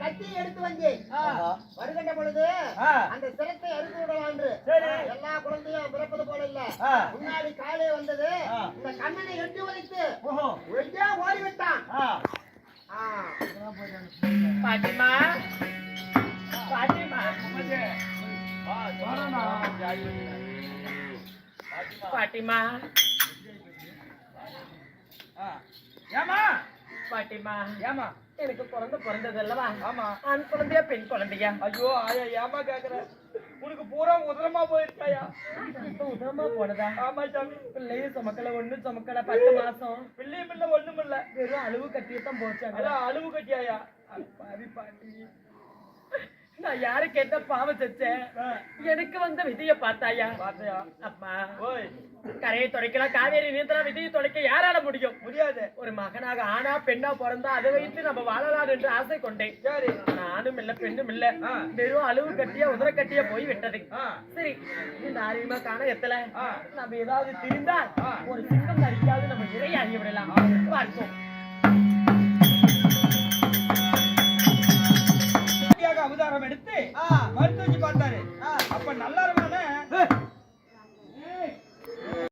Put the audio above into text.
கத்தியை எடுத்து வந்து வருகின்ற பொழுது. அந்த சிரத்தை அறுத்து விடலாம் என்று. எல்லா குழந்தையும் பிறப்பது போல இல்ல. முன்னாடி காலே வந்தது. இந்த கண்ணனை எட்டி வலித்து ஒழிஞ்சா ஓடிவிட்டான். பாட்டிமா பாட்டிமா பாட்டிமா பாட்டிமா ஏமா எனக்கு குழந்தை பிறந்தது அல்லவா ஆமா. ஆண் குழந்தையா பெண் குழந்தையா? ஐயோ ஆயா ஏமா கேக்குற? உனக்கு பூரா உதரமா போயிருக்காயா? உதரமா போனதா? ஆமா சாமி. பிள்ளையும் சுமக்கல ஒண்ணு சுமக்கல பத்து மாசம். பிள்ளையும் இல்ல ஒண்ணும் இல்ல வெறும் அளவு கட்டியத்தான் போச்சாங்க. அழுவு கட்டியாயா? பாவி பாட்டி. நான் யாரு கேட்ட பாவம் செச்சேன் எனக்கு வந்த விதிய பார்த்தாயா? அப்பா ஓய். கரையை துடைக்கலாம் காவேரி நீந்தலாம் விதியை துடைக்க யாரால முடியும்? முடியாது. ஒரு மகனாக ஆணா பெண்ணா பிறந்தா அதை வைத்து நம்ம வாழலாம் என்று ஆசை கொண்டேன். சரி. நானும் இல்ல பெண்ணும் இல்ல. வெறும் அளவு கட்டியா உதர கட்டியா போய் விட்டது சரி இந்த ஆரியமா காண எத்தல. நம்ம ஏதாவது திரிந்தால். ஒரு சிங்கம் நடிக்காது நம்ம இறையாகி விடலாம். பார்ப்போம். மருத்துவச்சு பார்த்தாரு. அப்ப நல்லா